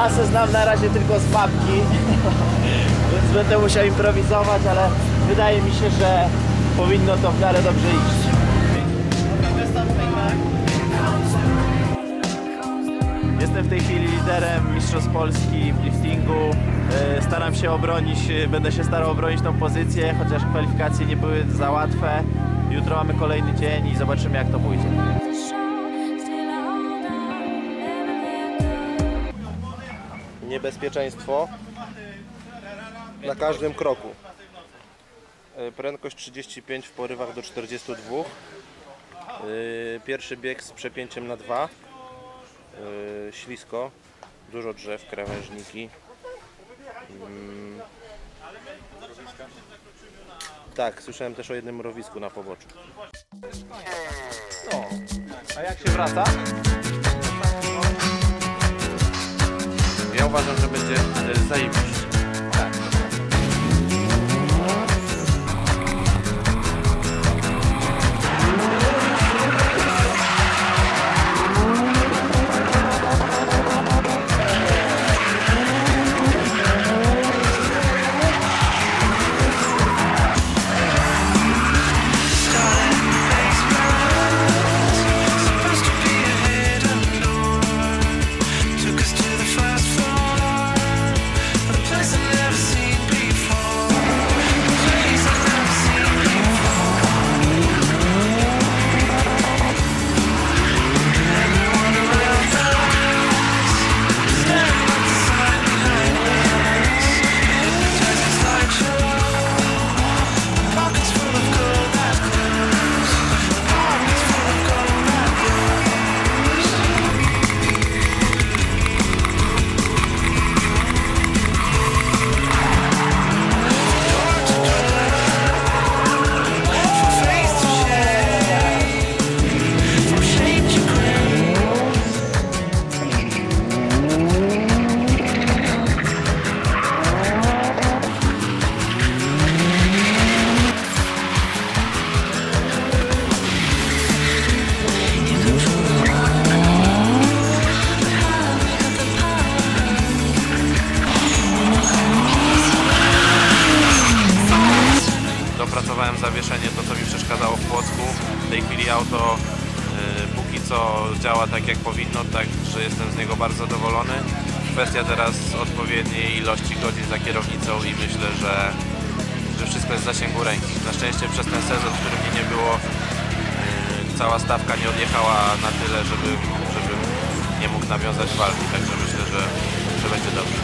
Trasę znam na razie tylko z mapki, więc będę musiał improwizować, ale wydaje mi się, że powinno to w miarę dobrze iść. Jestem w tej chwili liderem Mistrzostw Polski w liftingu. E, Staram się obronić, e, będę się starał obronić tą pozycję, chociaż kwalifikacje nie były za łatwe. Jutro mamy kolejny dzień i zobaczymy jak to pójdzie. Niebezpieczeństwo na każdym kroku. E, Prędkość 35 w porywach do 42. E, Pierwszy bieg z przepięciem na 2. E, Ślisko, dużo drzew, krawężniki. Mm. Tak, słyszałem też o jednym mrowisku na poboczu. No, a jak się wraca? Uważam, że będzie e, zajebiście. To co mi przeszkadzało w Płocku. W tej chwili auto y, póki co działa tak jak powinno, tak że jestem z niego bardzo zadowolony. Kwestia teraz odpowiedniej ilości godzin za kierownicą i myślę, że, że wszystko jest w zasięgu ręki. Na szczęście przez ten sezon, w którym nie było, y, cała stawka nie odjechała na tyle, żeby, żeby nie mógł nawiązać walki, także myślę, że, że będzie dobrze.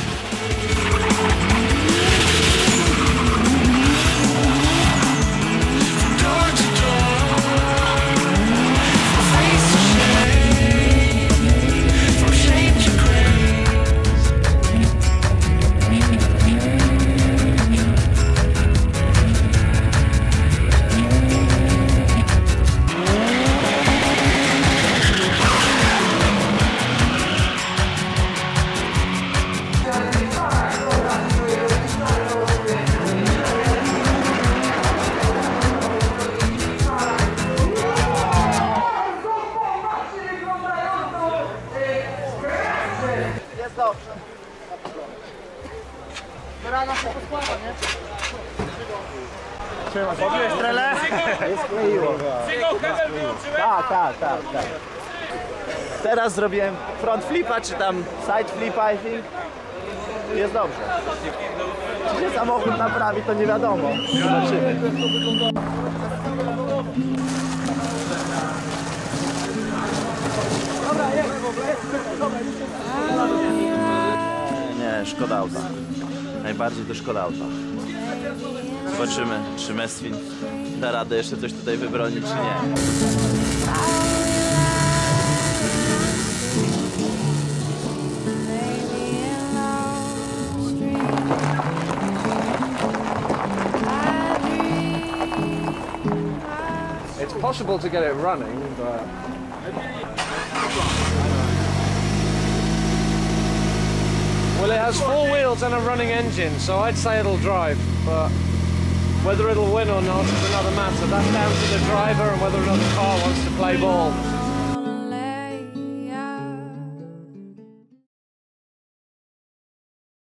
Rana się poskłada, nie? Pobiłeś trele? Nie skleiło. Tak, tak, tak, tak. Teraz zrobiłem front flipa, czy tam side flipa, I think. Jest dobrze. Czy się samochód naprawi, to nie wiadomo. Zobaczymy. Nie, szkoda auta. Najbardziej to szkoda auta. Zobaczymy, czy Meswin da radę jeszcze coś tutaj wybronić, czy nie. It's possible to get it running, but well, it has four wheels and a running engine, so I'd say it'll drive. But whether it'll win or not is another matter. That's down to the driver and whether or not the car wants to play ball.